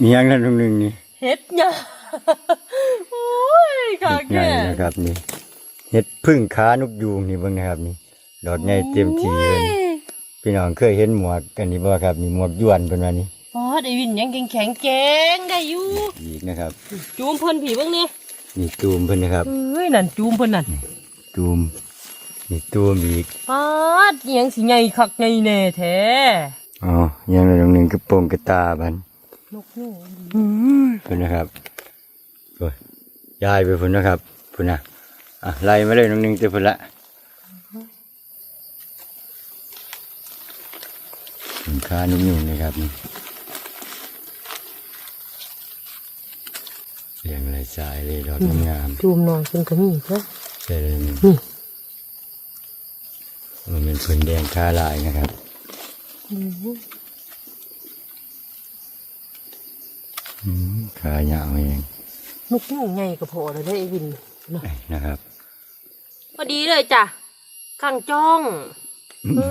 มีอย่างนั้นตรงหนึงนี่เฮ็ดหยังโอ้ยค่ะใหญ่แก่นะครับนี่เห็ดพึ่งขานกยูงนี่เบิ่งนะครับนี่ ดอกใหญ่เต็มทีเลยพี่น้องเคยเห็นหมวกกันนี่บ่ครับนี่หมวกยวนเป็นว่านี่พอดไอ้วินยังแข็งๆแกงได้อยู่อีกนะครับ จูมเพิ่นผีเบิ่งนี่นี่ตูมเพิ่นนะครับเอ้ยนั่นจูมเพิ่นนั่นตูมนี่ตูมอีกปาดอิหยังสิใหญ่คักใหญ่แน่แท้อ๋ออย่างนั้นตรงหนึงคือโป่งกระตาบัน นกยูงเพิ่นนะครับโอ้ยยายไปพุ่นนะครับพุ่นนะอะไล่มาเลยตรงหนึงเจอพุ่นละพึ่งขานกยูงนะครับนี่เรียงไรสายเลยดอกงามจูมน้อยเพิ่นก็มีเด้อๆใช่เลยนี่นี่มันเป็นพื้นแดงคาลายนะครับอืม ขายาวเองนกยูงใหญ่ก็พอแล้วเด้อไอ้วินเนาะนะครับ พอดีเลยจ้ะข้างจ้อง เอ้